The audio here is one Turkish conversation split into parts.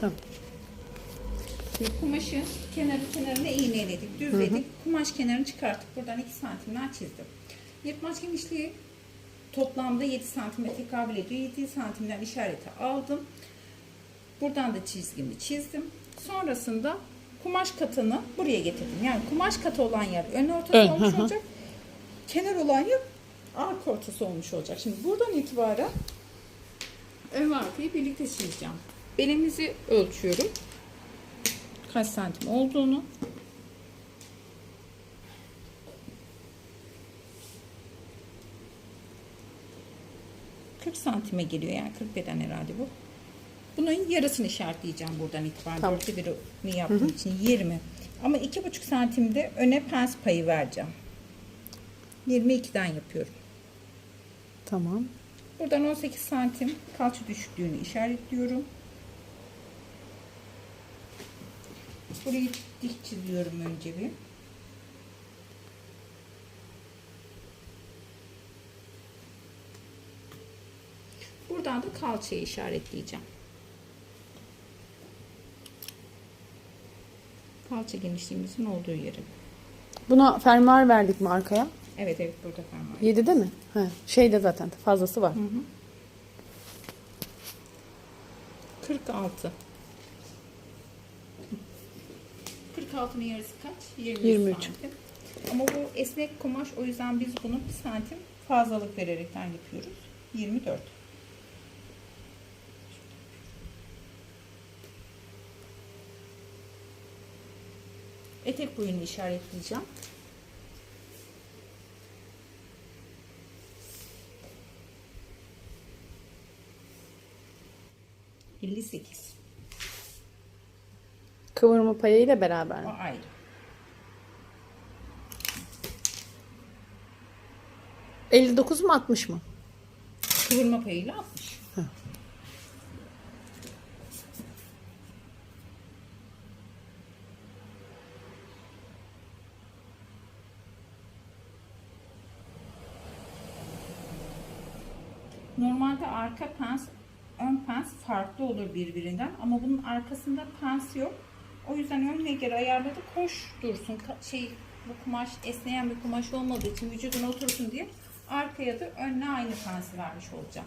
Tamam. Kumaşı kenarı kenarına iğneledik, düzledik. Kumaş kenarını çıkarttık. Buradan 2 santimden çizdim. Yırtmaç genişliği toplamda 7 santime tekabül ediyor. 7 santimden işareti aldım. Buradan da çizgimi çizdim. Sonrasında kumaş katını buraya getirdim. Yani kumaş katı olan yer ön ortası Ön, olmuş hı hı. olacak. Kenar olan yer arka ortası olmuş olacak. Şimdi buradan itibaren ön arkayı birlikte çizeceğim. Belimizi ölçüyorum. Kaç santim olduğunu. ...40 santime geliyor yani 40 beden herhalde bu. Bunun yarısını işaretleyeceğim buradan itibaren. Tamam. Dörtte birini yaptığım için 20. Ama 2,5 santimde öne pens payı vereceğim. 22'den yapıyorum. Tamam. Buradan 18 santim kalça düşüklüğünü işaretliyorum. Burayı dik çiziyorum önce bir. Buradan da kalçayı işaretleyeceğim. Kalça genişliğimizin olduğu yeri. Buna fermuar verdik mi arkaya? Evet evet burada fermuar. 7'de mi? He. Şeyde zaten fazlası var. 46. 46'nın yarısı kaç? 23, 23. santim. Ama bu esnek kumaş o yüzden biz bunu bir santim fazlalık vererekten yapıyoruz. 24. Etek boyunu işaretleyeceğim. ...58. Kıvırma payıyla beraber. O ayrı. ...59 mu 60 mı? Kıvırma payıyla 60. Normalde arka pens, ön pens farklı olur birbirinden ama bunun arkasında pens yok. O yüzden önüne göre ayarladık. Hoş dursun. Şey bu kumaş esneyen bir kumaş olmadığı için vücuduna otursun diye arkaya da önüne aynı pensi vermiş olacağım.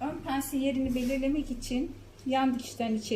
Ön pensin yerini belirlemek için yan dikişten içeri